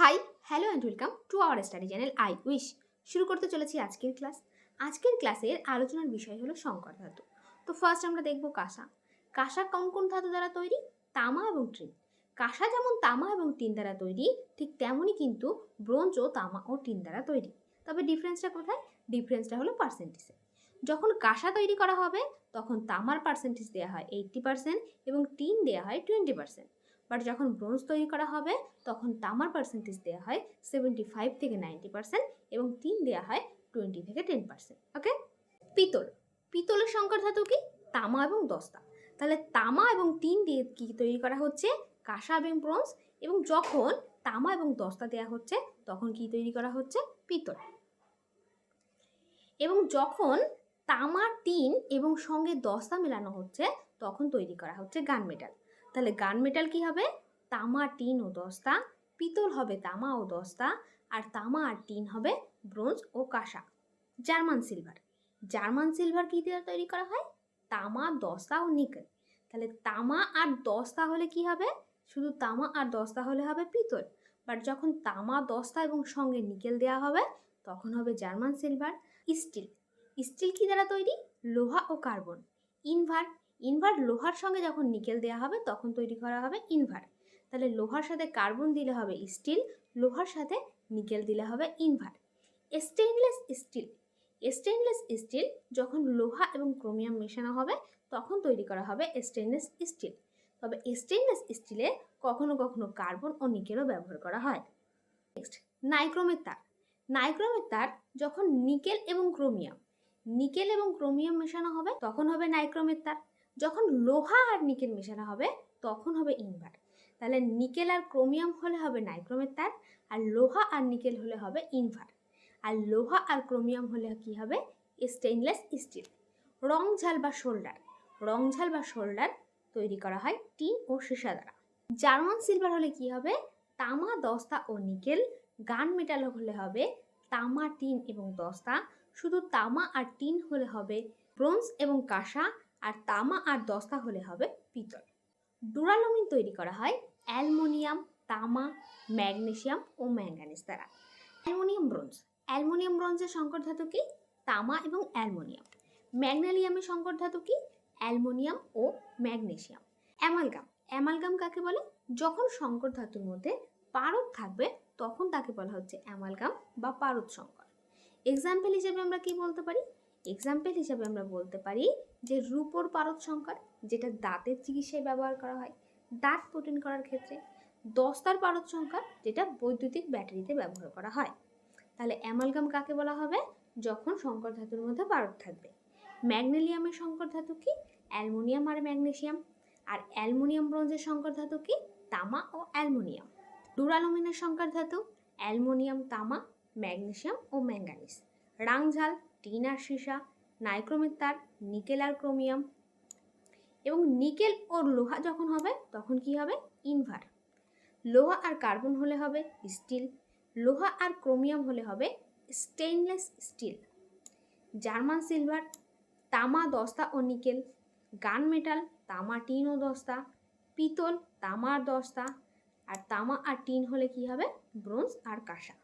Hi hello and welcome to our study channel I wish শুরু করতে চলেছি আজকের ক্লাস আজকের ক্লাসের আলোচনার বিষয় হলো শঙ্কর ধাতু। তো ফার্স্ট আমরা দেখব কাঁসা। কাঁসা কোন কোন ধাতু দ্বারা তৈরি? তামা এবং টিন। কাঁসা যেমন তামা এবং টিন দ্বারা তৈরি, ঠিক তেমনই কিন্তু ব্রোঞ্জ ও তামা ও টিন দ্বারা তৈরি। তবে ডিফারেন্সটা কোথায়? ডিফারেন্সটা হলো পার্সেন্টেজে যখন কাঁসা তৈরি করা হবে, তখন তামার পার্সেন্টেজ দেওয়া হয় এইট্টি পার্সেন্ট এবং টিন দেওয়া হয় টোয়েন্টি পার্সেন্ট বাট যখন ব্রোঞ্জ তৈরি করা হবে, তখন তামার পার্সেন্টেজ দেওয়া হয় সেভেন্টি ফাইভ থেকে নাইনটি পার্সেন্ট এবং তিন দেওয়া হয় টোয়েন্টি থেকে টেন পার্সেন্ট ওকে পিতল। পিতলের সংকর ধাতু কি? তামা এবং দস্তা। তাহলে তামা এবং টিন দিয়ে কি তৈরি করা হচ্ছে? কাঁসা এবং ব্রোঞ্জ এবং যখন তামা এবং দস্তা দেওয়া হচ্ছে, তখন কি তৈরি করা হচ্ছে? পিতল। এবং যখন তামা টিন এবং সঙ্গে দস্তা মেলানো হচ্ছে, তখন তৈরি করা হচ্ছে গান মেটাল। তাহলে গান মেটাল কি হবে? তামা টিন ও দস্তা, পিতল হবে তামা ও দস্তা, আর তামা আর টিন হবে ব্রোঞ্জ ও কাঁসা। German silver. জার্মান সিলভার কী দিয়ে তৈরি করা হয়? তামা, দস্তা ও নিকেল। তাহলে তামা আর দস্তা হলে কি হবে? শুধু তামা আর দস্তা হলে হবে পিতল। বাট যখন তামা, দস্তা এবং সঙ্গে নিকেল দেওয়া হবে, তখন হবে জার্মান সিলভার। স্টিল। স্টিল কী দ্বারা তৈরি? লোহা ও কার্বন। ইনভার ইনভার লোহার সঙ্গে যখন নিকেল দেওয়া হবে, তখন তৈরি করা হবে ইনভার্ট তাহলে লোহার সাথে কার্বন দিলে হবে স্টিল লোহার সাথে নিকেল দিলে হবে invar stainless steel stainless steel যখন লোহা এবং ক্রোমিয়াম মেশানো হবে, তখন তৈরি করা হবে স্টেইনলেস স্টিল তবে স্টেইনলেস স্টিলে কখনো কখনো কার্বন ও নিকেলও ব্যবহার করা হয়। নেক্সট নাইক্রোমের তার। নাইক্রোমের তার যখন নিকেল এবং ক্রোমিয়াম নিকেল এবং ক্রোমিয়াম মেশানো হবে, তখন হবে নাইক্রোমের তার। যখন লোহা আর নিকেল মেশানো হবে, তখন হবে ইনভার তাহলে নিকেল আর ক্রোমিয়াম হলে হবে নাইক্রোমের তার, আর লোহা আর নিকেল হলে হবে ইনভার আর লোহা আর ক্রোমিয়াম হলে কি হবে? Stainless still. রং, ঝাল বা শোল্ডার। রং, ঝাল বা শোল্ডার তৈরি করা হয় টিন ও সীসা দ্বারা। জার্মান সিলভার হলে কি হবে? তামা, দস্তা ও নিকেল। গান মেটাল হলে হবে তামা, টিন এবং দস্তা। শুধু তামা আর টিন হলে হবে ব্রোঞ্জ এবং কাঁসা। আর তামা আর দস্তা হলে হবে পিতল। ডুরালোমিন তৈরি করা হয় অ্যালমোনিয়াম, তামা, ম্যাগনেসিয়াম ও ম্যাঙ্গানিজ দ্বারা। Aluminium, bronze. অ্যালমোনিয়াম, ব্রোঞ্জের সংকর ধাতু কি? তামা এবং অ্যালমোনিয়াম। ম্যাগনেলিয়ামের সংকর ধাতু কি? অ্যালমোনিয়াম ও ম্যাগনেসিয়াম। অ্যামালগাম। অ্যামালগাম কাকে বলে? যখন সংকর ধাতুর মধ্যে পারদ থাকবে, তখন তাকে বলা হচ্ছে অ্যামালগাম বা পারদ সংকর। এক্সাম্পল হিসেবে আমরা কি বলতে পারি? এক্সাম্পল হিসাবে আমরা বলতে পারি যে রূপোর পারদ সংকর যেটা দাঁতের চিকিৎসায় ব্যবহার করা হয়, দাঁত প্রোটিন করার ক্ষেত্রে। দস্তার পারদ সংকর যেটা বৈদ্যুতিক ব্যাটারিতে ব্যবহার করা হয়। তাহলে অ্যামালগাম কাকে বলা হবে? যখন সংকর ধাতুর মধ্যে পারদ থাকবে। ম্যাগনেলিয়ামের সংকর ধাতু কি? অ্যালমোনিয়াম আর ম্যাগনেসিয়াম। আর অ্যালমোনিয়াম ব্রোঞ্জের সংকর ধাতু কি? তামা ও অ্যালমোনিয়াম। ডুরালুমিনের সংকর ধাতু? অ্যালমোনিয়াম, তামা, ম্যাগনেসিয়াম ও ম্যাঙ্গানিজ। রাংঝাল টিন আর সীসা, নাইক্রোমের তার, নিকেল আর ক্রোমিয়াম। এবং নিকেল ও লোহা যখন হবে, তখন কি হবে? ইনভার। লোহা আর কার্বন হলে হবে স্টিল। লোহা আর ক্রোমিয়াম হলে হবে স্টেইনলেস স্টিল। জার্মান সিলভার, তামা, দস্তা ও নিকেল। গান মেটাল, তামা, টিন ও দস্তা। পিতল তামার দস্তা। আর তামা আর টিন হলে কি হবে? ব্রোঞ্জ আর কাঁসা।